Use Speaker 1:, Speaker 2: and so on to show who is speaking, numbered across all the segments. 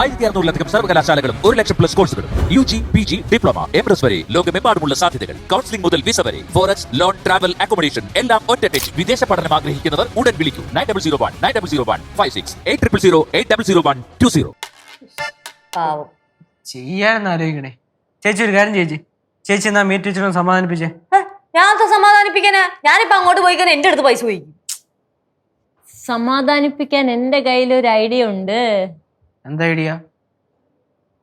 Speaker 1: ആയിരത്തി അറുന്നൂറിലധികം സർവകലാശാലകളും ഒരു ലക്ഷം പ്ലസ് കോഴ്സുകളും U G P G diploma M S വരെ ലോകമെമ്പാടുമുള്ള സാധ്യതകൾ. കൗൺസിലിംഗ് മുതൽ വിസ വരെ ഫോറക്സ് ലോൺ ട്രാവൽ അക്കോമഡേഷൻ എല്ലാം ഒറ്റ ടെച്ച് വിദേശ പഠനം ആഗ്രഹിക്കുന്നവർ ഉടൻ വിളിക്കൂ. Nine double zero one nine double zero one five six eight triple zero eight double zero one two zero.
Speaker 2: പാവം.
Speaker 3: ചെയ്യാനെന്ന് ആലോചിക്കണേ. ചേച്ചി ഒരു കാര്യം ചേച്ചി. ചേച്ചി എന്നാ മീറ്റ് ടീച്ചറും സമാധാനിപ്പിച്ചേ.
Speaker 2: ഞാൻ സമാധാനിപ്പിക്കാനാ ഞാനിപ്പോ അങ്ങോട്ട് പോയി കഴിഞ്ഞാൽ എന്റെ അടുത്ത് പൈസ പോയി
Speaker 4: സമാധാനിപ്പിക്കാൻ എന്റെ കയ്യിൽ ഒരു ഐഡിയ ഉണ്ട്.
Speaker 3: എന്താ ഐഡിയ?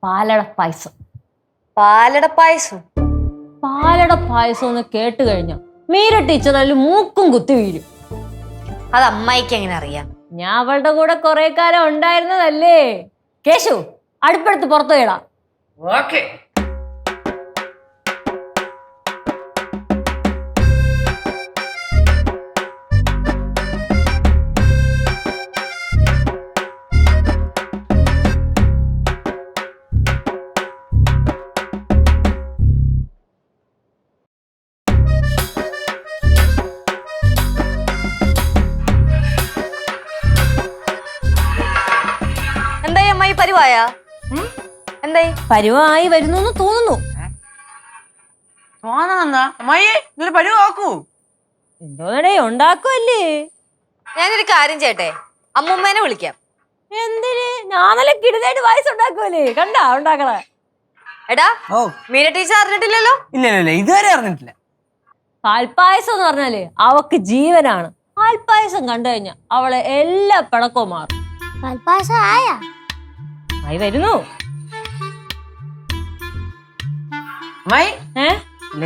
Speaker 4: പാലട പായസം.
Speaker 2: പാലട പായസം?
Speaker 4: പാലട പായസം എന്ന് കേട്ട് കഴിഞ്ഞാൽ മീര ടീച്ചർ അതിൽ മൂക്കും കുത്തി വീഴും.
Speaker 2: അത് അമ്മായിക്ക് എങ്ങനെ അറിയാം?
Speaker 4: ഞാൻ അവളുടെ കൂടെ കുറെ കാലം ഉണ്ടായിരുന്നതല്ലേ? കേശു അടുപ്പെടുത്ത് പുറത്തു കേടാ.
Speaker 3: ഓക്കെ
Speaker 2: പരിവായ? എന്തായി?
Speaker 4: പരുവായി വരുന്നു എന്ന് തോന്നുന്നു എന്തോന്നടേ ഉണ്ടാക്കുമല്ലേ
Speaker 2: ഞാനൊരു കാര്യം ചെയ്യട്ടെ? അമ്മൂമ്മേനെ വിളിക്കാം.
Speaker 4: എന്തിന്? ഞാൻ നല്ല കിടുതായിട്ട് പായസം ഉണ്ടാക്കുമല്ലേ കണ്ടാ ഉണ്ടാക്കണേ.
Speaker 2: എടാ മീന ടീച്ചർ അറിഞ്ഞിട്ടില്ലല്ലോ?
Speaker 3: ഇല്ല ഇല്ല ഇല്ല ഇതുവരെ അറിഞ്ഞിട്ടില്ല.
Speaker 4: പാൽപ്പായസം എന്ന് പറഞ്ഞാൽ അവക്ക് ജീവനാണ്. പാൽപ്പായസം കണ്ടു കഴിഞ്ഞാൽ അവളെ എല്ലാ പിണക്കവും മാറും.
Speaker 5: പാൽപ്പായസം ആയ?
Speaker 4: ആയി വരുന്നു
Speaker 3: അമ്മായി
Speaker 4: ഏ?
Speaker 3: ഇല്ല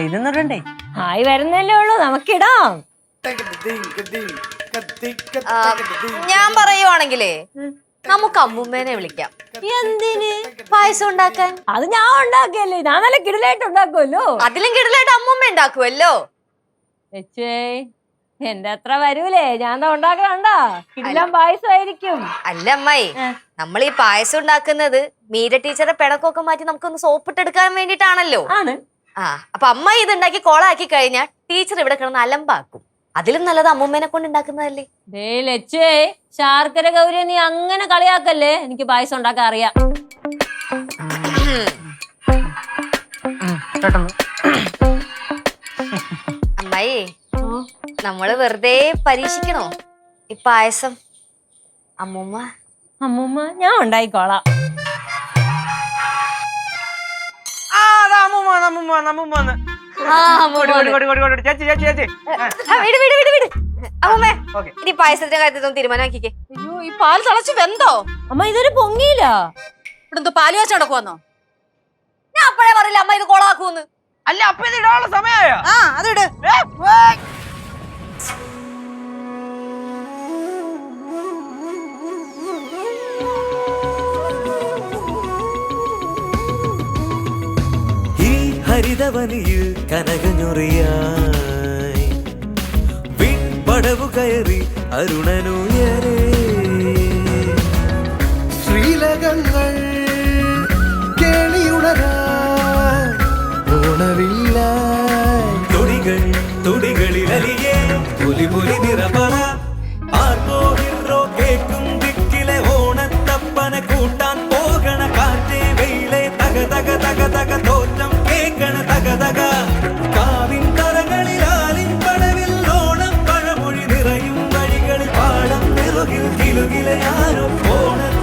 Speaker 4: ആയി വരുന്നല്ലേ ഉള്ളൂ നമുക്കിടാം.
Speaker 2: ഞാൻ പറയുവാണെങ്കിലേ നമുക്ക് അമ്മുമ്മേനെ വിളിക്കാം.
Speaker 4: എന്തിന്
Speaker 2: പായസം ഉണ്ടാക്കാൻ?
Speaker 4: അത് ഞാൻ ഉണ്ടാക്കിയല്ലേ ഞാൻ നല്ല കിടിലായിട്ട് ഉണ്ടാക്കുമല്ലോ
Speaker 2: അതിലും കിടലായിട്ട് അമ്മുമ്മ ഉണ്ടാക്കുമല്ലോ
Speaker 4: എന്റെ അത്ര വരൂലേ ഞാൻ ഉണ്ടാക്കണ്ടോ ഇല്ലാം കിടിലം പായസമായിരിക്കും
Speaker 2: അല്ല അമ്മായി നമ്മൾ ഈ പായസം ഉണ്ടാക്കുന്നത് മീര ടീച്ചറെ പിണക്കൊക്കെ മാറ്റി നമുക്കൊന്ന് സോപ്പിട്ടെടുക്കാൻ വേണ്ടിട്ടാണല്ലോ
Speaker 4: ആണ്
Speaker 2: ആ അപ്പൊ അമ്മ ഇത് ഉണ്ടാക്കി കോളാക്കി കഴിഞ്ഞാൽ ടീച്ചർ ഇവിടെ കിടന്ന് അലമ്പാക്കും അതിലും നല്ലത് അമ്മൂമ്മേനെ കൊണ്ട് ഉണ്ടാക്കുന്നതല്ലേ
Speaker 4: ശാർക്കര ഗൗരി നീ അങ്ങനെ കളിയാക്കല്ലേ എനിക്ക് പായസം ഉണ്ടാക്കാൻ അറിയാം
Speaker 3: പെട്ടെന്ന്
Speaker 2: നമ്മൾ വെറുതെ പരീക്ഷിക്കണോ? ഈ പായസം. അമ്മൂമ്മ.
Speaker 4: അമ്മൂമ്മ ഞാൻ ഉണ്ടായിക്കോളാം.
Speaker 3: ആ അതാ അമ്മൂമ്മ വന്ന്, അമ്മൂമ്മ വന്ന്, അമ്മൂമ്മ വന്ന്.
Speaker 2: ആ, കൊടു, അമ്മൂമ്മ
Speaker 3: കൊടു, കൊടു, കൊടു, കൊടു. ചേച്ചി ചേച്ചി ചേച്ചി.
Speaker 2: ആ, വിട് വിട് വിട് വിട്. അമ്മൂമ്മേ
Speaker 3: ഓക്കെ.
Speaker 2: ഇനി പായസത്തിന്റെ കാര്യത്തിൽ ഒന്ന് തീരുമാനമാക്കിക്കേ.
Speaker 6: അയ്യോ ഈ പാൽ തിളച്ച് വെന്തോ?
Speaker 4: അമ്മ ഇതൊരു പൊങ്ങിയില്ല.
Speaker 6: ഇവിടെ എന്തോ പാൽ വെച്ച് നടക്കുവാന്നോ?
Speaker 2: ഞാൻ അപ്പോഴേ പറയില്ല അമ്മ ഇത് കൊളാക്കൂന്ന്
Speaker 3: അല്ല അപ്പൊ ഇത് ഇടാനുള്ള സമയമായ
Speaker 6: ആ അതിട്
Speaker 7: ഈ ഹരിതവനിയിൽ കനകഞ്ഞൊറിയായി വിൺപടവു കയറി അരുണനുയരേ. ശ്രീലകങ്ങൾ புலி புலி நிரபர பார்ப்போகிறோம் கேட்கும் திக்கிலே ஓணத்தப்பன. கூட்டான் போகண காற்றே வெயிலே தக தக தக தக. தோற்றம் கேட்கண தக தக. காவின் கரங்களில் ஆலின் படவில் ஓணம் பழமொழி நிறையும் வழிகளில் பாடம். திருகில் கிலுகில யாரும் போன